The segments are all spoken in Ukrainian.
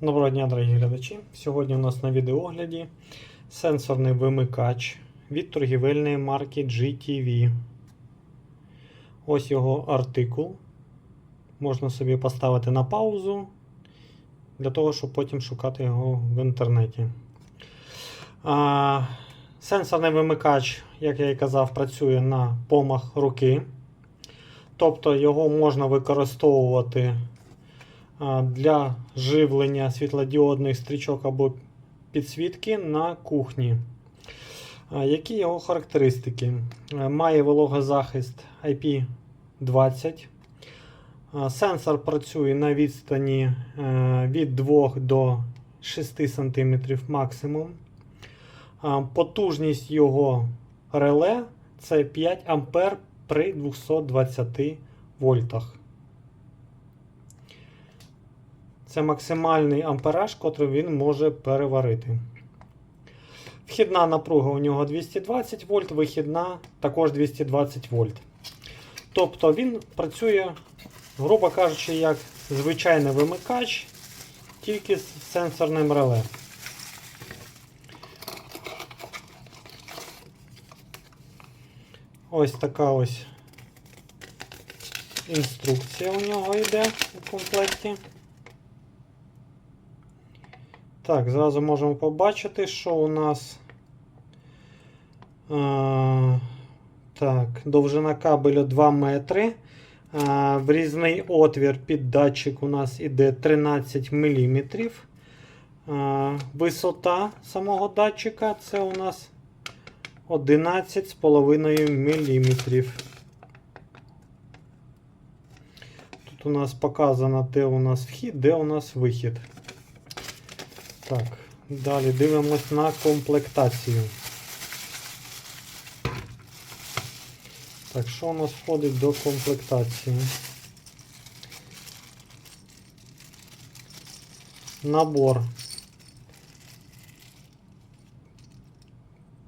Доброго дня, дорогі глядачі. Сьогодні у нас на відеогляді сенсорний вимикач від торгівельної марки GTV. Ось його артикул. Можна собі поставити на паузу для того, щоб потім шукати його в інтернеті. А, сенсорний вимикач, як я і казав, працює на помах руки. Тобто його можна використовувати для живлення світлодіодних стрічок або підсвітки на кухні. Які його характеристики? Е, Має вологозахист IP20. Сенсор працює на відстані е, від 2 до 6 см максимум. Потужність його реле це 5 А при 220 вольтах. Це максимальний ампераж, котрий він може переварити. Вхідна напруга у нього 220 вольт, вихідна також 220 вольт. Тобто він працює, грубо кажучи, як звичайний вимикач, тільки з сенсорним реле. Ось така ось інструкція у нього йде у комплекті. Так, зразу можемо побачити, що у нас а, так, довжина кабелю 2 метри. А, врізний отвір під датчик у нас іде 13 мм. А, висота самого датчика це у нас 11,5 мм. Тут у нас показано, де у нас вхід, де у нас вихід. Так, далі дивимось на комплектацію. Так, що у нас входить до комплектації? Набор.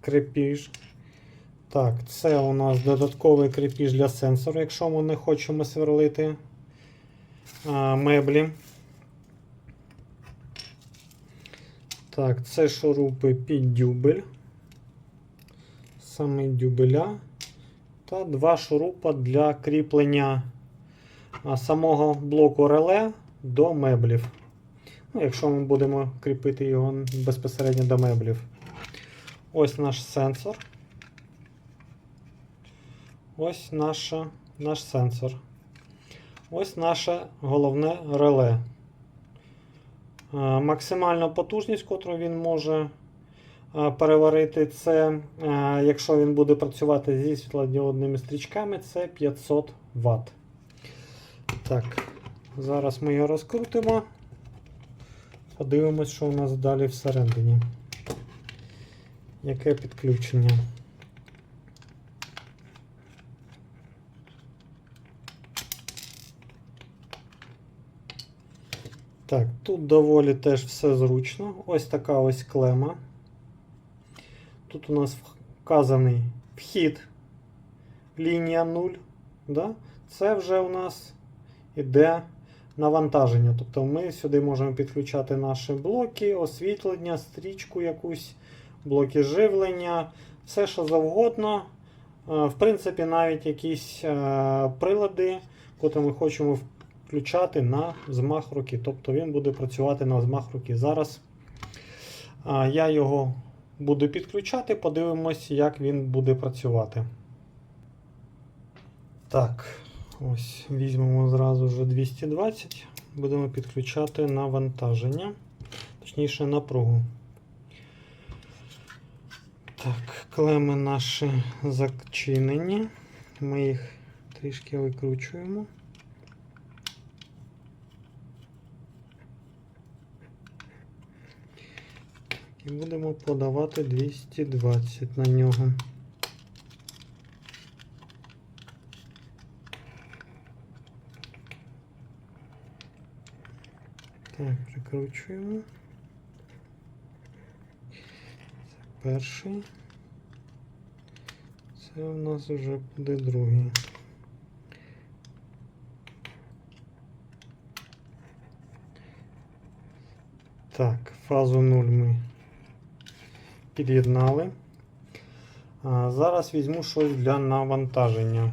Крепіж. Так, це у нас додатковий крепіж для сенсору, якщо ми не хочемо сверлити а, меблі. Так, це шурупи під дюбель. Саме дюбеля. Та два шурупа для кріплення самого блоку реле до меблів. Ну, Якщо ми будемо кріпити його безпосередньо до меблів. Ось наш сенсор. Ось наша, наш сенсор. Ось наше головне реле. Е, Максимальна потужність, яку він може е, переварити, це, е, якщо він буде працювати зі світлодіодними стрічками, це 500 Вт. Так, зараз ми його розкрутимо. Подивимось, що у нас далі всередині. Яке підключення? Так, тут доволі теж все зручно. Ось така ось клема. Тут у нас вказаний вхід лінія 0. Да? Це вже у нас іде навантаження. Тобто ми сюди можемо підключати наші блоки, освітлення, стрічку якусь, блоки живлення, все що завгодно. Е, В принципі, навіть якісь е, прилади, котрі ми хочемо включати на змах руки. Тобто він буде працювати на змах руки. Зараз я його буду підключати, подивимось, як він буде працювати. Так, ось візьмемо зразу вже 220, будемо підключати навантаження, точніше напругу. Так, клеми наші зачинені. Ми їх трішки викручуємо. Будемо подавати 220 на нього. Так, прикручуємо. Це перший. Це у нас вже буде другий. Так, фазу 0 ми під'єднали. Зараз візьму щось для навантаження.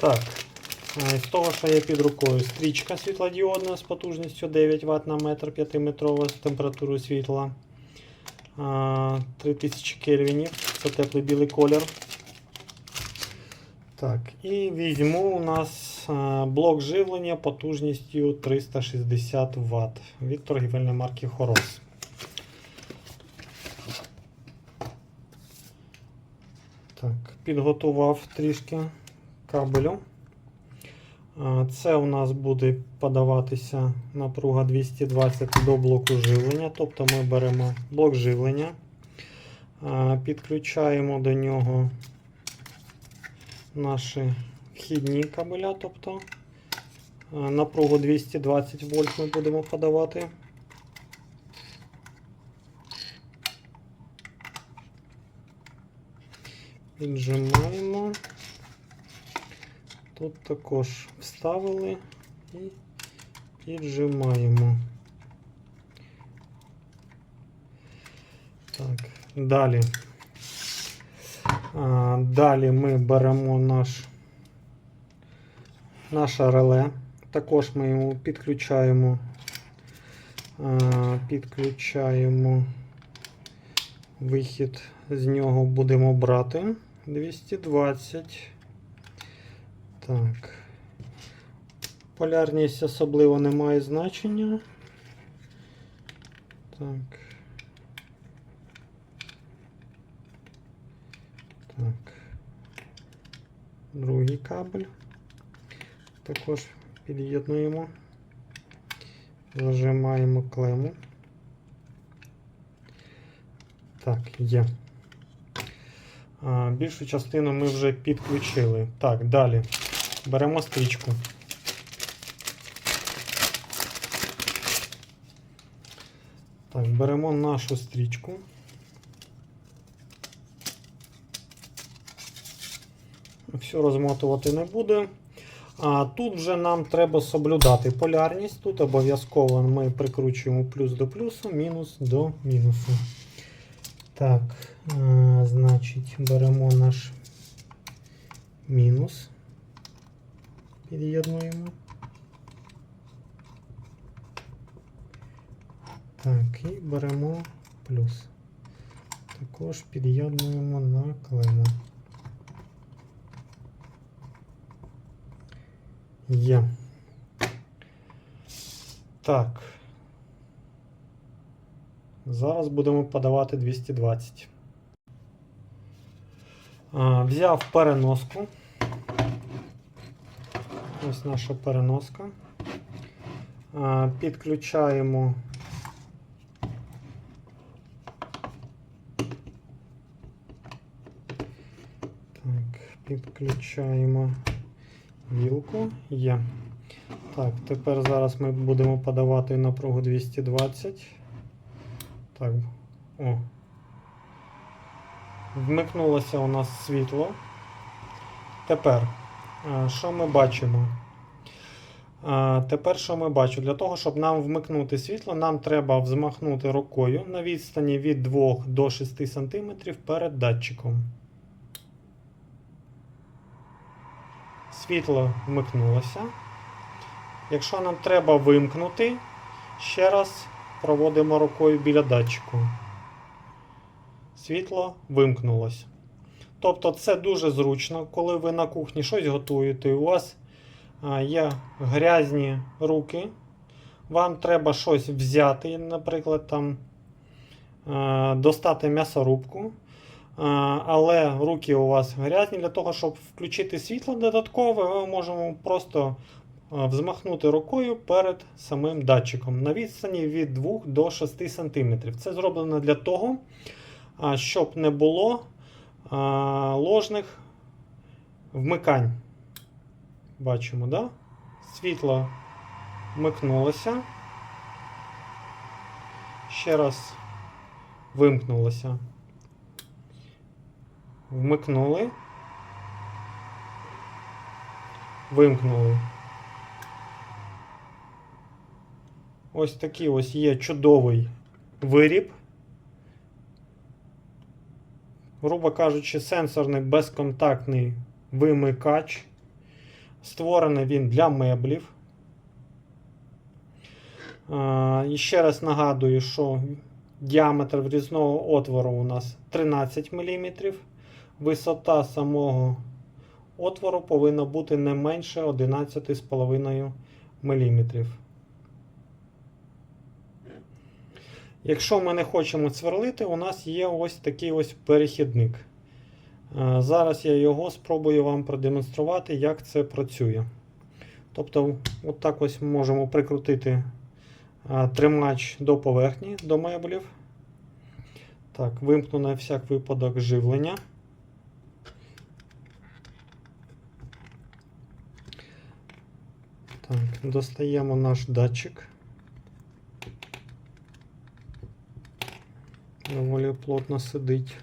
Так, з того, що є під рукою, стрічка світлодіодна з потужністю 9 Вт на метр 5-метрова з температурою світла. 3000 кельвінів. Це теплий білий колір. Так, і візьму у нас блок живлення потужністю 360 Вт від торгівельної марки Хорос. Так, підготував трішки кабелю. Це у нас буде подаватися напруга 220 до блоку живлення. Тобто ми беремо блок живлення, підключаємо до нього наші вхідні кабеля, тобто напругу 220 вольт ми будемо подавати. Піджимаємо. Тут також вставили і піджимаємо. Так, далі. А, далі ми беремо наш, наше реле. Також ми йому підключаємо, а, підключаємо вихід, з нього будемо брати 220. Так. Полярність особливо не має значення. Так. Так. Другий кабель. Також під'єднуємо. Зажимаємо клему. Так, є. Більшу частину ми вже підключили. Так, далі. Беремо стрічку. Так, беремо нашу стрічку. Все розмотувати не буде. А тут вже нам треба соблюдати полярність. Тут обов'язково ми прикручуємо плюс до плюсу, мінус до мінусу. Так, значить, беремо наш мінус, під'єднуємо. Так, і беремо плюс. Також під'єднуємо на клему. Є. Так. Зараз будемо подавати 220. Взяв переноску. Ось наша переноска. Підключаємо. Так, підключаємо вілку. Є. Так, тепер зараз ми будемо подавати напругу 220. Так, о. Вмикнулося у нас світло. Тепер, що ми бачимо? Тепер що ми бачимо? Для того, щоб нам вмикнути світло, нам треба взмахнути рукою на відстані від 2 до 6 см перед датчиком. Світло вмикнулося. Якщо нам треба вимкнути, ще раз проводимо рукою біля датчику. Світло вимкнулося. Тобто це дуже зручно, коли ви на кухні щось готуєте, і у вас є грязні руки, вам треба щось взяти, наприклад, там, достати м'ясорубку. Але руки у вас грязні, для того, щоб включити світло додаткове, ми можемо просто взмахнути рукою перед самим датчиком на відстані від 2 до 6 см. Це зроблено для того, щоб не було ложних вмикань. Бачимо, да? Світло вмикнулося. Ще раз вимкнулося. Вмикнули. Вимкнули. Ось такий ось є чудовий виріб. Грубо кажучи, сенсорний безконтактний вимикач. Створений він для меблів. І ще раз нагадую, що діаметр врізного отвору у нас 13 мм. Висота самого отвору повинна бути не менше 11,5 мм. Якщо ми не хочемо сверлити, у нас є ось такий ось перехідник. Е, Зараз я його спробую вам продемонструвати, як це працює. Тобто, от ось можемо прикрутити е, тримач до поверхні, до меблів. Так, вимкну на всяк випадок живлення. Так, достаємо наш датчик. Доволі плотно сидить.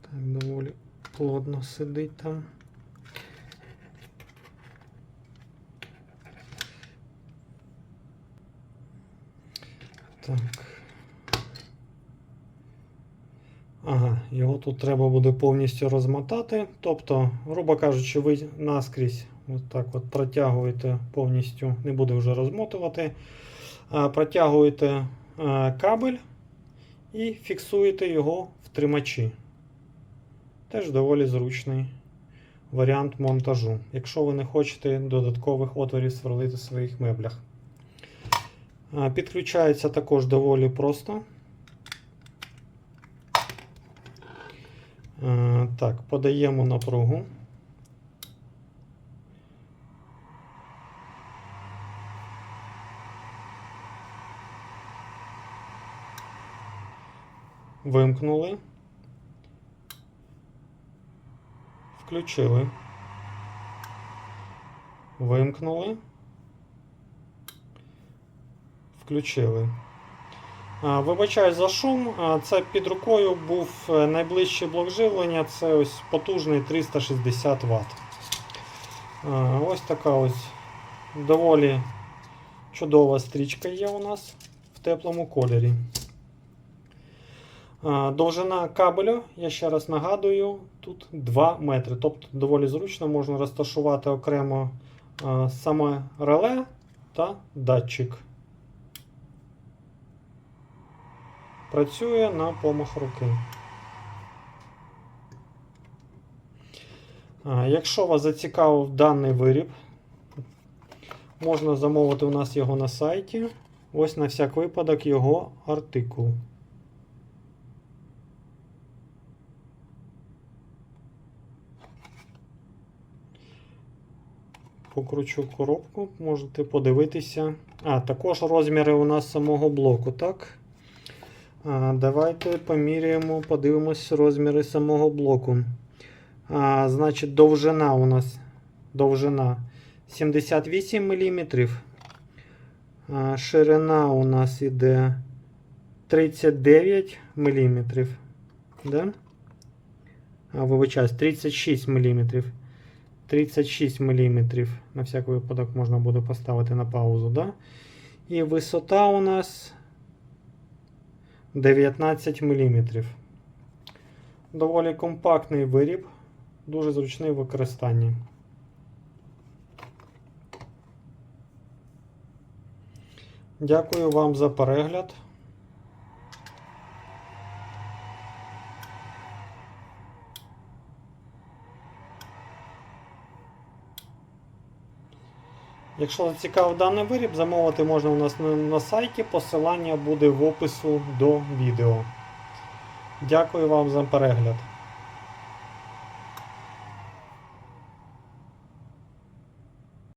Так, доволі плотно сидить там. Так. Ага, його тут треба буде повністю розмотати. Тобто, грубо кажучи, ви наскрізь от от протягуєте повністю, не буду вже розмотувати, протягуєте кабель і фіксуєте його в тримачі. Теж доволі зручний варіант монтажу, якщо ви не хочете додаткових отворів сверлити в своїх меблях. Підключається також доволі просто. Так, подаємо напругу. Вимкнули. Включили. Вимкнули. Включили. Вибачаю за шум. Це під рукою був е, найближчий блок живлення. Це ось потужний 360 Вт. Ось така ось доволі чудова стрічка є у нас в теплому кольорі. Довжина кабелю, я ще раз нагадую, тут 2 метри. Тобто доволі зручно можна розташувати окремо саме реле та датчик. Працює на помах руки. Якщо вас зацікавив даний виріб, можна замовити у нас його на сайті. Ось на всяк випадок його артикул. Покручу коробку, можете подивитися. А, також розміри у нас самого блоку, так? Давайте поміряємо, подивимось розміри самого блоку. А, Значить, довжина у нас довжина 78 мм. А, ширина у нас іде 39 мм. Да? А, вибачаюсь, 36 мм. 36 мм. На всякий випадок можна буде поставити на паузу. Да? І висота у нас 19 мм. Доволі компактний виріб, дуже зручний в використанні. Дякую вам за перегляд. Якщо зацікавив даний виріб, замовити можна у нас на, сайті. Посилання буде в опису до відео. Дякую вам за перегляд.